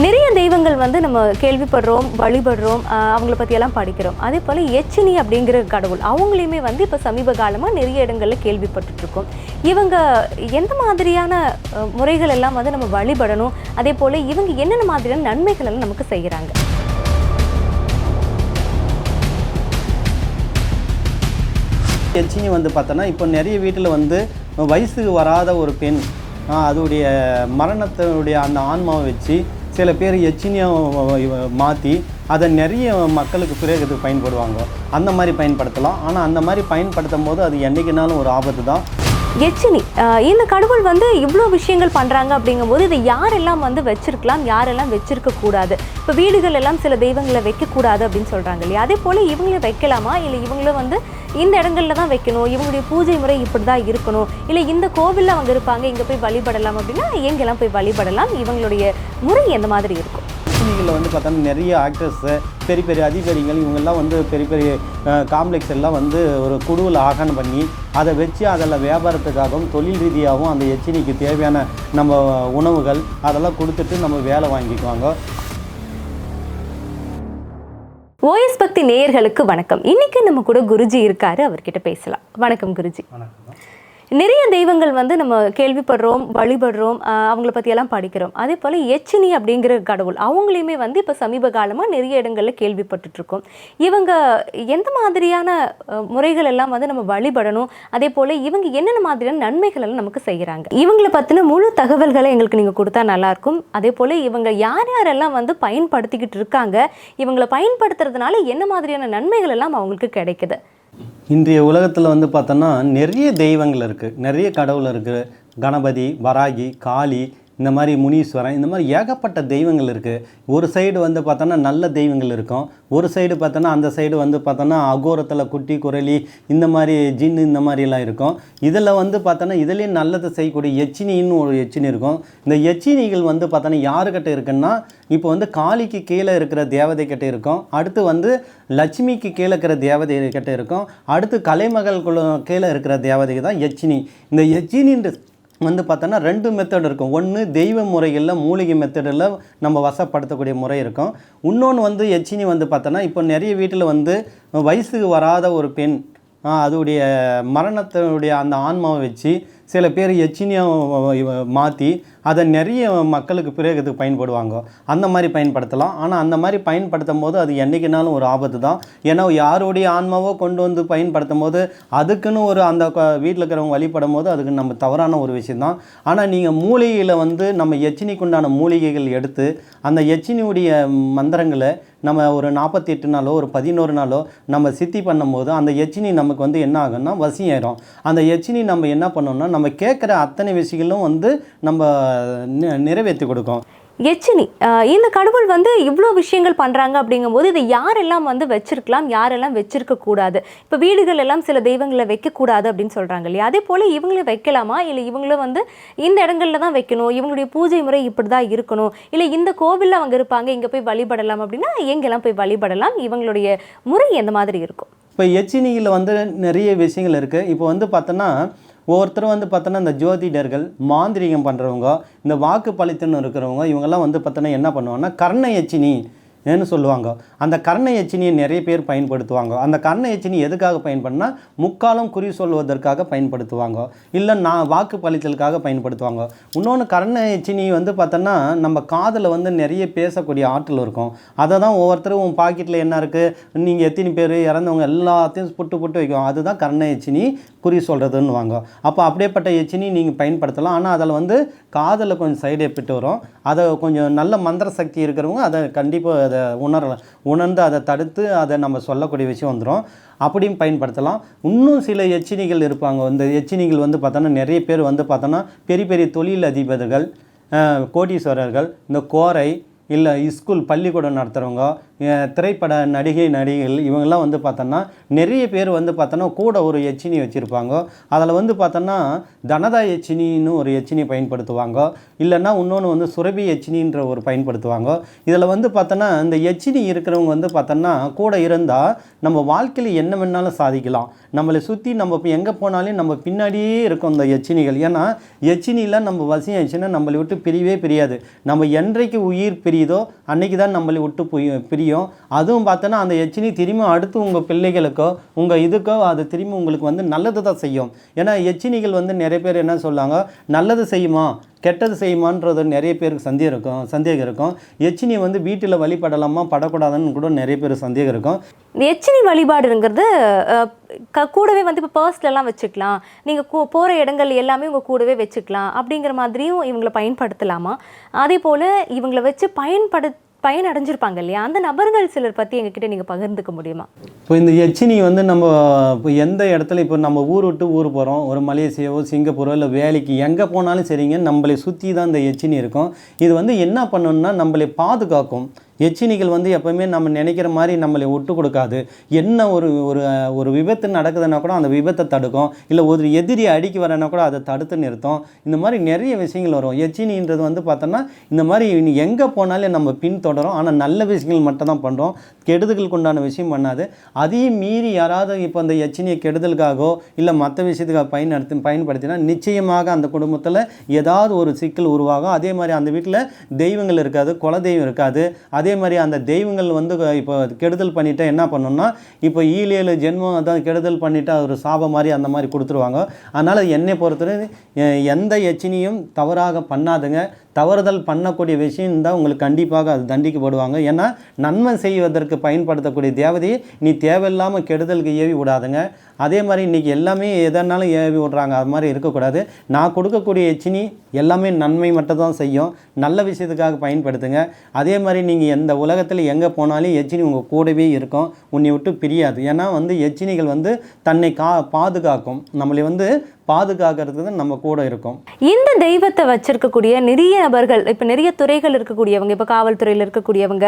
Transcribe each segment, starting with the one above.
நிறைய தெய்வங்கள் வந்து நம்ம கேள்விப்படுறோம் வழிபடுறோம் அவங்கள பற்றியெல்லாம் படிக்கிறோம். அதே போல் எச்சினி அப்படிங்கிற கடவுள் அவங்களையுமே வந்து இப்போ சமீப காலமாக நிறைய இடங்களில் கேள்விப்பட்டுருக்கோம் இவங்க எந்த மாதிரியான முறைகள் எல்லாம் வந்து நம்ம வழிபடணும்? அதே போல் இவங்க என்னென்ன மாதிரியான நன்மைகள் எல்லாம் நமக்கு செய்கிறாங்க எச்சினி வந்து பார்த்தோன்னா இப்போ நிறைய வீட்டில் வந்து வயசுக்கு வராத ஒரு பெண் அதோடைய மரணத்தினுடைய அந்த ஆன்மாவை வச்சு சில பேர் எச்சினியை மாற்றி அதை நிறைய மக்களுக்கு பிரயோகத்துக்கு பயன்படுவாங்க. அந்த மாதிரி பயன்படுத்தலாம். ஆனால் அந்த மாதிரி பயன்படுத்தும் போது அது என்றைக்குனாலும் ஒரு ஆபத்து தான் எச்சினி இந்த கடவுள் வந்து இவ்வளோ விஷயங்கள் பண்ணுறாங்க அப்படிங்கும்போது இதை யாரெல்லாம் வந்து வச்சிருக்கலாம் யாரெல்லாம் வச்சிருக்க கூடாது? இப்போ வீடுகள் எல்லாம் சில தெய்வங்களை வைக்கக்கூடாது அப்படின்னு சொல்கிறாங்க இல்லையா? அதே போல் இவங்களே வைக்கலாமா? இல்லை இவங்களும் வந்து இந்த இடங்கள்ல தான் வைக்கணும் இவங்களுடைய பூஜை முறை இப்படி தான் இருக்கணும் இல்லை இந்த கோவிலில் அவங்க இருப்பாங்க இங்கே போய் வழிபடலாம் அப்படின்னா எங்கெல்லாம் போய் வழிபடலாம்? இவங்களுடைய முறை எந்த மாதிரி இருக்கும்? எச்சினிகளில் வந்து பார்த்தோன்னா நிறைய ஆக்டர்ஸு பெரிய பெரிய அதிகாரிகள் இவங்கெல்லாம் வந்து பெரிய பெரிய காம்ப்ளெக்ஸ் எல்லாம் வந்து ஒரு குழுவில் ஆகனம் பண்ணி அதை வச்சு அதில் வியாபாரத்துக்காகவும் தொழில் ரீதியாகவும் அந்த எச்சினிக்கு தேவையான நம்ம உணவுகள் அதெல்லாம் கொடுத்துட்டு நம்ம வேலை வாங்கிக்குவாங்க. ஓஎஸ் பக்தி நேயர்களுக்கு வணக்கம். இன்னைக்கு நம்ம கூட குருஜி இருக்காரு அவர்கிட்ட பேசலாம். வணக்கம் குருஜி. நிறைய தெய்வங்கள் வந்து நம்ம கேள்விப்படுறோம் வழிபடுறோம் அவங்கள பற்றியெல்லாம் படிக்கிறோம். அதே போல் எச்சினி அப்படிங்கிற கடவுள் அவங்களையுமே வந்து இப்போ சமீப காலமாக நிறைய இடங்களில் கேள்விப்பட்டுட்டுருக்கும். இவங்க எந்த மாதிரியான முறைகள் எல்லாம் வந்து நம்ம வழிபடணும்? அதே போல் இவங்க என்னென்ன மாதிரியான நன்மைகள் எல்லாம் நமக்கு செய்கிறாங்க இவங்கள பற்றின முழு தகவல்களை எங்களுக்கு நீங்கள் கொடுத்தா நல்லாயிருக்கும் அதே போல் இவங்க யார் யாரெல்லாம் வந்து பயன்படுத்திக்கிட்டு இருக்காங்க? இவங்களை பயன்படுத்துறதுனால என்ன மாதிரியான நன்மைகள் எல்லாம் அவங்களுக்கு கிடைக்குது? இன்றைய உலகத்தில் வந்து பார்த்தோன்னா நிறைய தெய்வங்கள் இருக்குது நிறைய கடவுள் இருக்குது கணபதி வராகி காளி இந்த மாதிரி முனீஸ்வரன் இந்த மாதிரி ஏகப்பட்ட தெய்வங்கள் இருக்குது ஒரு சைடு வந்து பார்த்தோன்னா நல்ல தெய்வங்கள் இருக்கும். ஒரு சைடு பார்த்தோன்னா அந்த சைடு வந்து பார்த்தோன்னா அகோரத்தில் குட்டி குரலி இந்த மாதிரி ஜின்னு இந்த மாதிரிலாம் இருக்கும். இதில் வந்து பார்த்தோன்னா இதுலேயும் நல்லதை செய்யக்கூடிய எச்சினின்னு ஒரு எச்சினி இருக்கும். இந்த எச்சினிகள் வந்து பார்த்தோன்னா யாருக்கிட்ட இருக்குன்னா இப்போ வந்து காளிக்கு கீழே இருக்கிற தேவதை கிட்ட இருக்கும். அடுத்து வந்து லட்சுமிக்கு கீழே இருக்கிற தேவதை கிட்ட இருக்கும். அடுத்து கலைமகள் குழு கீழே இருக்கிற தேவதைக்கு தான் எச்சினி இந்த எச்சினின்ற வந்து பார்த்தோன்னா ரெண்டு மெத்தட் இருக்கும். ஒன்று தெய்வ முறைகளில் மூலிகை மெத்தடில் நம்ம வசப்படுத்தக்கூடிய முறை இருக்கும். இன்னொன்று வந்து எச்சினி வந்து பார்த்தோன்னா இப்போ நிறைய வீட்டில் வந்து வயசுக்கு வராத ஒரு பெண் ஆ, அதோடைய மரணத்தினுடைய அந்த ஆன்மாவை வச்சு சில பேர் எச்சினியாக மாற்றி அதை நிறைய மக்களுக்கு பிரயோகத்துக்கு பயன்படுவாங்க. அந்த மாதிரி பயன்படுத்தலாம். ஆனால் அந்த மாதிரி பயன்படுத்தும் போது அது என்றைக்குனாலும் ஒரு ஆபத்து தான். ஏன்னா யாருடைய ஆன்மாவோ கொண்டு வந்து பயன்படுத்தும் போது அதுக்குன்னு ஒரு அந்த வீட்டில் இருக்கிறவங்க வழிபடும் போது அதுக்கு நம்ம தவறான ஒரு விஷயந்தான் ஆனால் நீங்கள் மூலிகையில் வந்து நம்ம எச்சினிக்குண்டான மூலிகைகள் எடுத்து அந்த எச்சினியுடைய மந்திரங்களை நம்ம ஒரு நாற்பத்தி எட்டு நாளோ ஒரு பதினோரு நாளோ நம்ம சித்தி பண்ணும்போது அந்த எச்சினி நமக்கு வந்து என்ன ஆகும்னா வசியாயிரும். அந்த எச்சினி நம்ம என்ன பண்ணோம்னா நம்ம கேட்குற அத்தனை விஷயங்களும் வந்து நம்ம நிறைவேற்றி கொடுக்கும். எச்சினி இந்த கடவுள் வந்து இவ்வளோ விஷயங்கள் பண்ணுறாங்க அப்படிங்கும்போது இதை யாரெல்லாம் வந்து வச்சிருக்கலாம் யாரெல்லாம் வச்சிருக்க கூடாது? இப்போ வீடுகள் எல்லாம் சில தெய்வங்களை வைக்கக்கூடாது அப்படின்னு சொல்கிறாங்க இல்லையா? அதே போல் இவங்களே வைக்கலாமா? இல்லை இவங்களும் வந்து இந்த இடங்கள்ல தான் வைக்கணும்? இவங்களுடைய பூஜை முறை இப்படி தான் இருக்கணும்? இல்லை இந்த கோவிலில் அவங்க இருப்பாங்க இங்கே போய் வழிபடலாம் அப்படின்னா எங்கெல்லாம் போய் வழிபடலாம்? இவங்களுடைய முறை எந்த மாதிரி இருக்கும்? இப்போ எச்சினியில் வந்து நிறைய விஷயங்கள் இருக்குது இப்போ வந்து பார்த்தோன்னா ஒவ்வொருத்தரும் வந்து பார்த்தோன்னா இந்த ஜோதிடர்கள் மாந்திரீகம் பண்ணுறவங்க இந்த வாக்கு பழித்தன்னு இருக்கிறவங்க இவங்கெல்லாம் வந்து பார்த்தோன்னா என்ன பண்ணுவாங்கன்னா கர்ண எச்சினி ஏன்னு சொல்லுவாங்க. அந்த கர்ண எச்சினியை நிறைய பேர் பயன்படுத்துவாங்க. அந்த கர்ண எச்சினி எதுக்காக பயன்படுனா முக்காலம் குறி சொல்வதற்காக பயன்படுத்துவாங்க. இல்லை நான் வாக்கு பழித்தலுக்காக பயன்படுத்துவாங்க. இன்னொன்று கர்ண எச்சினி வந்து பார்த்தோன்னா நம்ம காதில் வந்து நிறைய பேசக்கூடிய ஆற்றல் இருக்கும். அதை தான் ஒவ்வொருத்தரும் உன் பாக்கெட்டில் என்ன இருக்குது நீங்கள் எத்தனை பேர்? இறந்தவங்க எல்லாத்தையும் புட்டு புட்டு வைக்கும். அதுதான் கர்ண எச்சினி குறி சொல்கிறதுன்னு வாங்க அப்போ அப்படியேப்பட்ட எச்சினி நீங்கள் பயன்படுத்தலாம். ஆனால் அதில் வந்து காதில் கொஞ்சம் சைடு எஃபெக்ட் வரும். அதை கொஞ்சம் நல்ல மந்திர சக்தி இருக்கிறவங்க அதை கண்டிப்பாக அதை உணரலாம் உணர்ந்து அதை தடுத்து அதை நம்ம சொல்லக்கூடிய விஷயம் வந்துடும் அப்படியும் பயன்படுத்தலாம். இன்னும் சில எச்சினிகள் இருப்பாங்க. இந்த எச்சினிகள் வந்து பார்த்தோன்னா நிறைய பேர் வந்து பார்த்தோன்னா பெரிய பெரிய தொழில் அதிபர்கள் கோடீஸ்வரர்கள் இந்த கோரை இல்லை ஸ்கூல் பள்ளிக்கூடம் நடத்துகிறவங்க திரைப்பட நடிகை நடிகைகள் இவங்கெல்லாம் வந்து பார்த்தோன்னா நிறைய பேர் வந்து பார்த்தோன்னா கூட ஒரு எச்சினி வச்சுருப்பாங்க. அதில் வந்து பார்த்தோன்னா தனதா எச்சினின்னு ஒரு எச்சினி பயன்படுத்துவாங்க. இல்லைன்னா இன்னொன்று வந்து சுரபி எச்சினின்ற ஒரு பயன்படுத்துவாங்க. இதில் வந்து பார்த்தோன்னா இந்த எச்சினி இருக்கிறவங்க வந்து பார்த்தோன்னா கூட இருந்தால் நம்ம வாழ்க்கையில் என்ன வேணாலும் சாதிக்கலாம். நம்மளை சுற்றி நம்ம இப்போ எங்கே போனாலும் நம்ம பின்னாடியே இருக்கும் இந்த எச்சினிகள். ஏன்னா எச்சினியில் நம்ம வசியம் ஆச்சுன்னா நம்மளை விட்டு பிரியவே பிரியாது. நம்ம என்றைக்கு உயிர் பிரிய பிரியுதோ? அன்னைக்கு தான் நம்மளை விட்டு போய் பிரியும். அதுவும் பார்த்தோன்னா அந்த எச்சினி திரும்பி அடுத்து உங்கள் பிள்ளைகளுக்கோ உங்கள் இதுக்கோ அது திரும்பி உங்களுக்கு வந்து நல்லது தான் செய்யும். ஏன்னா எச்சினிகள் வந்து நிறைய பேர் என்ன சொல்லுவாங்க? நல்லது செய்யுமா? கெட்டது செய்யுமான்றது நிறைய பேருக்கு சந்தேகம் இருக்கும் சந்தேகம் இருக்கும். எச்சினி வந்து வீட்டில் வழிபடலாமா படக்கூடாதுன்னு கூட நிறைய பேர் சந்தேகம் இருக்கும். இந்த எச்சினி வழிபாடுங்கிறது க- கூடவே வந்து இப்போ பர்ஸ்லலாம் வச்சுக்கலாம். நீங்கள் கூ போகிற இடங்கள் எல்லாமே உங்கள் கூடவே வச்சுக்கலாம். அப்படிங்கிற மாதிரியும் இவங்களை பயன்படுத்தலாமா? அதே போல் இவங்களை வச்சு பயன்படுத்த பயன் அடைஞ்சிருப்பாங்க இல்லையா அந்த நபர்கள் சிலர் பற்றி எங்ககிட்ட நீங்கள் பகிர்ந்துக்க முடியுமா? இப்போ இந்த எச்சினி வந்து நம்ம இப்போ எந்த இடத்துல இப்போ நம்ம ஊர் விட்டு ஊர் போகிறோம் ஒரு மலேசியாவோ சிங்கப்பூரோ இல்லை வேலைக்கு எங்கே போனாலும் சரிங்க நம்மளை சுற்றி தான் இந்த எச்சினி இருக்கும். இது வந்து என்ன பண்ணணும்னா நம்மளை பாதுகாக்கும். எச்சினிகள் வந்து எப்பவுமே நம்ம நினைக்கிற மாதிரி நம்மளை விட்டு கொடுக்காது. என்ன ஒரு ஒரு ஒரு விபத்து நடக்குதுன்னா கூட அந்த விபத்தை தடுக்கும். இல்லை ஒரு எதிரி அடிக்க வரனா கூட அதை தடுத்து நிறுத்தும். இந்த மாதிரி நிறைய விஷயங்கள் வரும். எச்சினின்றது வந்து பார்த்தோன்னா இந்த மாதிரி எங்கே போனாலும் நம்ம பின்தொடரும். ஆனால் நல்ல விஷயங்கள் மட்டும் தான் பண்ணுறோம் கெடுதலுக்கு உண்டான விஷயம் பண்ணாது. அதையும் மீறி யாராவது இப்போ அந்த எச்சினியை கெடுதலுக்காகவோ இல்லை மற்ற விஷயத்துக்காக பயன்படுத்தி பயன்படுத்தினா நிச்சயமாக அந்த குடும்பத்தில் ஏதாவது ஒரு சிக்கல் உருவாகும். அதே மாதிரி அந்த வீட்டில் தெய்வங்கள் இருக்காது குல தெய்வம் இருக்காது. அதே மாதிரி அந்த தெய்வங்கள் வந்து இப்போ கெடுதல் பண்ணிட்டா என்ன பண்ணணும்னா இப்போ ஈழேழு ஜென்மம் அதான் கெடுதல் பண்ணிவிட்டு ஒரு சாபம் மாதிரி அந்த மாதிரி கொடுத்துருவாங்க. அதனால் என்னை பொறுத்தவரை எந்த எச்சினியும் தவறாக பண்ணாதுங்க. தவறுதல் பண்ணக்கூடிய விஷயம் தான் உங்களுக்கு கண்டிப்பாக அது தண்டிக்கப்படுவாங்க. ஏன்னா நன்மை செய்வதற்கு பயன்படுத்தக்கூடிய தேவதையை நீ தேவையில்லாமல் கெடுதலுக்கு ஏவி விடாதுங்க. அதே மாதிரி இன்றைக்கி எல்லாமே எதனாலும் ஏவி விடுறாங்க. அது மாதிரி இருக்கக்கூடாது. நான் கொடுக்கக்கூடிய எச்சினி எல்லாமே நன்மை மட்டும் தான் செய்யும். நல்ல விஷயத்துக்காக பயன்படுத்துங்க. அதே மாதிரி நீங்கள் எந்த உலகத்தில் எங்கே போனாலும் எச்சினி உங்கள் கூடவே இருக்கும். உன்னை விட்டு பிரியாது. ஏன்னா வந்து எச்சினிகள் வந்து தன்னை கா பாதுகாக்கும். நம்மளை வந்து பாதுகாக்கிறதுக்கு தான் நம்ம கூட இருக்கும். இந்த தெய்வத்தை வச்சிருக்கக்கூடிய நிறைய நபர்கள் இப்போ நிறைய துறைகள் இருக்கக்கூடியவங்க இப்போ காவல்துறையில் இருக்கக்கூடியவங்க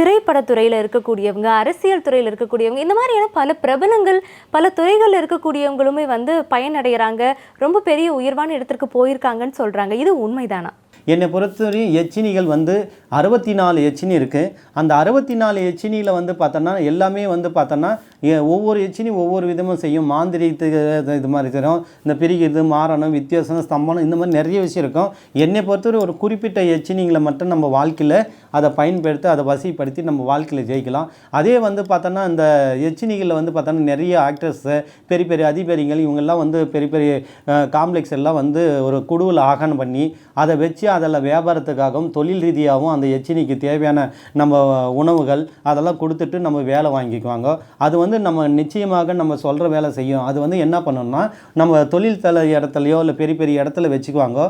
திரைப்படத்துறையில் இருக்கக்கூடியவங்க அரசியல் துறையில் இருக்கக்கூடியவங்க இந்த மாதிரியான பல பிரபலங்கள் பல துறைகளில் இருக்கக்கூடியவங்களுமே வந்து பயனடைகிறாங்க ரொம்ப பெரிய உயர்வான இடத்திற்கு போயிருக்காங்கன்னு சொல்றாங்க. இது உண்மைதானா? என்னை பொறுத்தவரையும் எச்சினிகள் வந்து அறுபத்தி நாலு எச்சினி இருக்குது அந்த அறுபத்தி நாலு எச்சினியில் வந்து பார்த்தோன்னா எல்லாமே வந்து பார்த்தோன்னா ஒவ்வொரு எச்சினி ஒவ்வொரு விதமும் செய்யும். மாந்திரிகத்துக்கு இது- இது மாதிரி தரும் இந்த பிரிக்கிறது மாறணும் வித்தியாசம் ஸ்தம்பனம் இந்த மாதிரி நிறைய விஷயம் இருக்கும். என்னை பொறுத்தவரை ஒரு குறிப்பிட்ட எச்சினிங்களை மட்டும் நம்ம வாழ்க்கையில் அதை பயன்படுத்தி அதை வசிப்படுத்தி நம்ம வாழ்க்கையில் ஜெயிக்கலாம். அதே வந்து பார்த்தோன்னா இந்த எச்சினிகளில் வந்து பார்த்தோன்னா நிறைய ஆக்டர்ஸு பெரிய பெரிய அதிபரிகள் இவங்கெல்லாம் வந்து பெரிய பெரிய காம்ப்ளெக்ஸ் எல்லாம் வந்து ஒரு குடுவில் ஆகனம் பண்ணி அதை வச்சு அதில் வியாபாரத்துக்காகவும் தொழில் ரீதியாகவும் அந்த எச்சினிக்கு தேவையான நம்ம உணவுகள் அதெல்லாம் கொடுத்துட்டு நம்ம வேலை வாங்கிக்குவாங்க. அது வந்து நம்ம நிச்சயமாக நம்ம சொல்கிற வேலை செய்யும். அது வந்து என்ன பண்ணணும்னா நம்ம தொழில் தல இடத்துலையோ இல்லை பெரிய பெரிய இடத்துல வச்சுக்குவாங்க.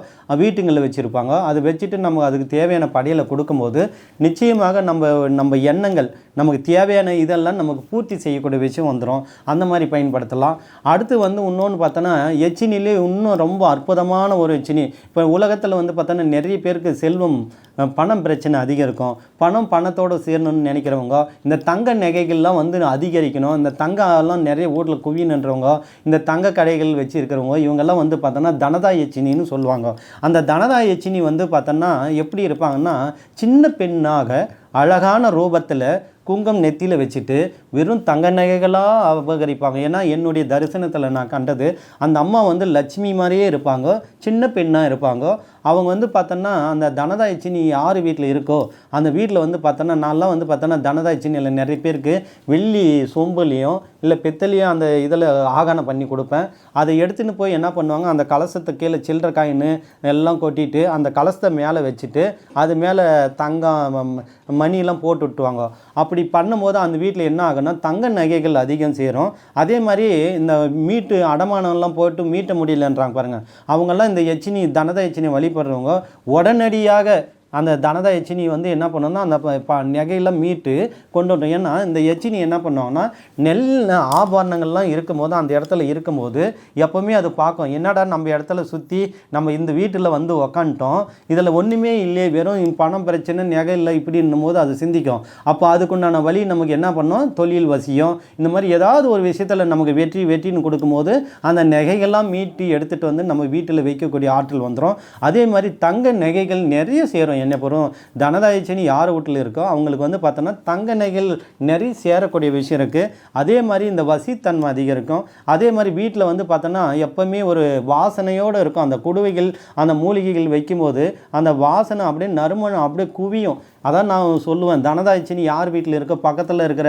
வீட்டுங்களில் வச்சுருப்பாங்க. அது வச்சுட்டு நம்ம அதுக்கு தேவையான படையலை கொடுக்கும்போது நிச்சயமாக நம்ம நம்ம எண்ணங்கள் நமக்கு தேவையான இதெல்லாம் நமக்கு பூர்த்தி செய்யக்கூடிய விஷயம் வந்துடும் அந்த மாதிரி பயன்படுத்தலாம். அடுத்து வந்து இன்னொன்று பார்த்தோன்னா எச்சினிலே இன்னும் ரொம்ப அற்புதமான ஒரு எச்சினி. இப்போ உலகத்தில் வந்து பார்த்தோன்னா நிறைய பேருக்கு செல்வம் பணம் பிரச்சனை அதிகம் இருக்கும் பணம் பணத்தோடு சேரணும்னு நினைக்கிறவங்க இந்த தங்க நகைகள்லாம் வந்து அதிகரிக்கணும். இந்த தங்கம்லாம் நிறைய ஊரில் குவியணுன்றவங்க இந்த தங்க கடைகள் வச்சு இருக்கிறவங்க இவங்கெல்லாம் வந்து பார்த்தோன்னா தனதா எச்சினின்னு சொல்லுவாங்க. அந்த தனதா எச்சினி வந்து பார்த்தோன்னா எப்படி இருப்பாங்கன்னா சின்ன பெண்ணாக அழகான ரூபத்தில் குங்கம் நெத்தியில் வச்சுட்டு வெறும் தங்க நகைகளாக அபகரிப்பாங்க. ஏன்னா என்னுடைய தரிசனத்தில் நான் கண்டது அந்த அம்மா வந்து லட்சுமி மாதிரியே இருப்பாங்க சின்ன பெண்ணாக இருப்பாங்க. அவங்க வந்து பார்த்தோன்னா அந்த தனதாய்ச்சினி யார் வீட்டில் இருக்கோ அந்த வீட்டில் வந்து பார்த்தோன்னா நான்லாம் வந்து பார்த்தோன்னா தனதாய்ச்சினியில் நிறைய பேருக்கு வெள்ளி சொம்புலேயும் இல்லை பித்தளையும் அந்த இதில் ஆகாணம் பண்ணி கொடுப்பேன். அதை எடுத்துன்னு போய் என்ன பண்ணுவாங்க அந்த கலசத்தை கீழே சில்லற காயின் எல்லாம் கொட்டிட்டு அந்த கலசத்தை மேலே வச்சுட்டு அது மேலே தங்கம் மணிலாம் போட்டு விட்டுவாங்க அப்படி பண்ணும்போது அந்த வீட்டில் என்ன ஆகும்னா தங்க நகைகள் அதிகம் சேரும். அதே மாதிரி இந்த மீட்டு அடமானம்லாம் போட்டு மீட்ட முடியலன்றாங்க பாருங்கள் அவங்கெல்லாம் இந்த எச்சினி தனத எச்சினி வழிபடுறவங்க உடனடியாக அந்த தனத எச்சினி வந்து என்ன பண்ணுன்னா அந்த ப- நகையெல்லாம் மீட்டு கொண்டு வரணும். ஏன்னா இந்த எச்சினி என்ன பண்ணுவாங்கன்னா நெல் ஆபரணங்கள்லாம் இருக்கும்போது அந்த இடத்துல இருக்கும்போது எப்போவுமே அது பார்க்கும். என்னடா நம்ம இடத்துல சுற்றி நம்ம இந்த வீட்டில் வந்து உக்காந்துட்டோம் இதில் ஒன்றுமே இல்லையே வெறும் பணம் பிரச்சனை நகை இல்லை இப்படின்னும் போது அது சிந்திக்கும். அப்போ அதுக்குண்டான வழி நமக்கு என்ன பண்ணோம்? தொழில் வசியம். இந்த மாதிரி ஏதாவது ஒரு விஷயத்தில் நமக்கு வெற்றி வெற்றின்னு கொடுக்கும்போது அந்த நகைகள்லாம் மீட்டி எடுத்துகிட்டு வந்து நம்ம வீட்டில் வைக்கக்கூடிய ஆற்றல் வந்துடும் அதே மாதிரி தங்க நகைகள் நிறைய சேரும். என்ன பொறும்? தனதாயச்சினி யார் வீட்டில் இருக்கோ அவங்களுக்கு வந்து பார்த்தோன்னா தங்க நகைகள் நிறைய சேரக்கூடிய விஷயம் இருக்குது அதே மாதிரி இந்த வசித்தன்மை அதிகம் இருக்கும் அதே மாதிரி வீட்டில் வந்து பார்த்தோன்னா எப்போவுமே ஒரு வாசனையோடு இருக்கும். அந்த குடுவைகள் அந்த மூலிகைகள் வைக்கும்போது அந்த வாசனை அப்படியே நறுமணம் அப்படியே குவியும். அதான் நான் சொல்லுவேன். தனதாய்ச்சினி யார் வீட்டில் இருக்கோ பக்கத்தில் இருக்கிற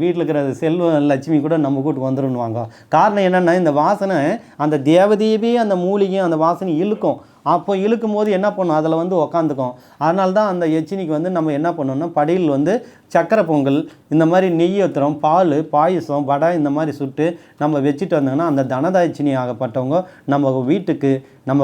வீட்டில் இருக்கிற செல்வ லட்சுமி கூட நம்ம கூட்டுக்கு வந்துருன்னுவாங்க. காரணம் என்னென்னா இந்த வாசனை அந்த தேவதையவே அந்த மூலிகையும் அந்த வாசனை இழுக்கும். அப்போ இழுக்கும் போது என்ன பண்ணும்? அதில் வந்து உக்காந்துக்கும். அதனால தான் அந்த எச்சினிக்கு வந்து நம்ம என்ன பண்ணோம்னா படியில் வந்து சக்கரை பொங்கல் இந்த மாதிரி நெய் பால் பாயசம் வடை இந்த மாதிரி சுட்டு நம்ம வச்சுட்டு வந்தோங்கன்னா அந்த தனதாய்ச்சினி ஆகப்பட்டவங்க நம்ம வீட்டுக்கு நம்ம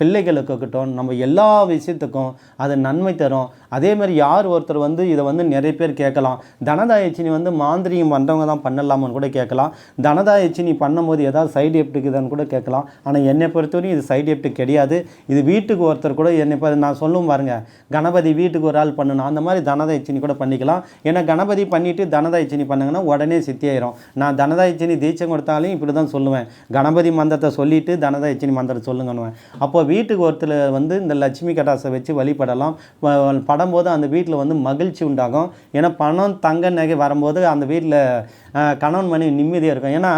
பிள்ளைகளுக்கு இருக்கட்டும் நம்ம எல்லா விஷயத்துக்கும் அது நன்மை தரும். அதே மாதிரி யார் ஒருத்தர் வந்து இதை வந்து நிறைய பேர் கேட்கலாம். தனதாயச்சினி வந்து மாந்திரியம் பண்ணுறவங்க தான் பண்ணலாமான்னு கூட கேட்கலாம். தனதாயச்சினி பண்ணும்போது ஏதாவது சைடு எஃபெக்ட் இருக்குதான்னு கூட கேட்கலாம். ஆனால் என்னை பொறுத்தவரையும் இது சைடு எஃபெக்ட் கிடையாது. இது வீட்டுக்கு ஒருத்தர் கூட என்னை பார்த்து நான் சொல்லும் பாருங்க. கணபதி வீட்டுக்கு ஒரு ஆள் பண்ணணும் அந்த மாதிரி தனதாயச்சினி கூட பண்ணிக்கலாம். ஏன்னா கணபதி பண்ணிவிட்டு தனதாயச்சினி பண்ணுங்கன்னா உடனே சித்தியாயிரும் நான் தனதாயச்சினி தீட்சம் கொடுத்தாலும் இப்படி தான் சொல்லுவேன். கணபதி மந்திரத்தை சொல்லிவிட்டு தனதாயச்சினி மந்திரத்தை சொல்லுங்கன்னுவேன் அப்போ வீட்டுக்கு ஒருத்தர் வந்து இந்த லட்சுமி கடாசை வச்சு வழிபடலாம். படும்போது அந்த வீட்டில் வந்து மகிழ்ச்சி உண்டாகும். ஏன்னா பணம் தங்க நகை வரும்போது அந்த வீட்டில் கணவன் மணி நிம்மதியாக இருக்கும். ஏன்னா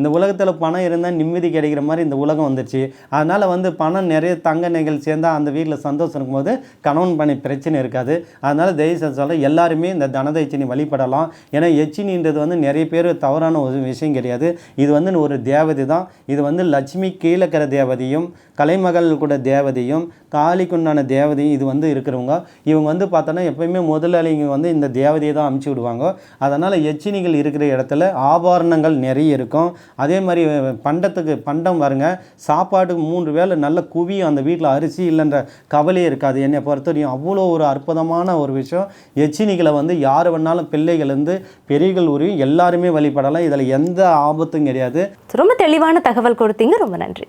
இந்த உலகத்தில் பணம் இருந்தால் நிம்மதி கிடைக்கிற மாதிரி இந்த உலகம் வந்துருச்சு. அதனால் வந்து பணம் நிறைய தங்க நகைகள் சேர்ந்தால் அந்த வீட்டில் சந்தோஷம் இருக்கும்போது கணவன் பணி பிரச்சனை இருக்காது. அதனால் தயவுசெய்து சொல்ல எல்லாருமே இந்த தனதைச்சினி வழிபடலாம். ஏன்னா எச்சினின்றது வந்து நிறைய பேர் தவறான ஒரு விஷயம் கிடையாது. இது வந்து ஒரு தேவதை தான் இது வந்து லட்சுமி கீழக்கிற தேவதையும் கலைமகள் கூட தேவதையும் காளிக்குண்டான தேவதையும் இது வந்து இருக்கிறவங்க. இவங்க வந்து பார்த்தோன்னா எப்பயுமே முதலாளிங்க வந்து இந்த தேவதையை தான் அமுச்சு விடுவாங்க. அதனால் எச்சினிகள் இருக்கிற இடத்துல ஆபரணங்கள் நிறைய இருக்கும். அதே மாதிரி பண்டத்துக்கு பண்டம் பாருங்க சாப்பாட்டுக்கு மூன்று வேளை நல்ல குவியும் அந்த வீட்டில் அரிசி இல்லைன்ற கவலையே இருக்காது. என்னை பொறுத்தவரையும் அவ்வளோ ஒரு அற்புதமான ஒரு விஷயம். எச்சினிகளை வந்து யார் வேணாலும் பிள்ளைகள்லேருந்து பெரியகள் உரியும் எல்லாருமே வழிபடலாம். இதில் எந்த ஆபத்தும் கிடையாது. ரொம்ப தெளிவான தகவல் கொடுத்தீங்க. ரொம்ப நன்றி.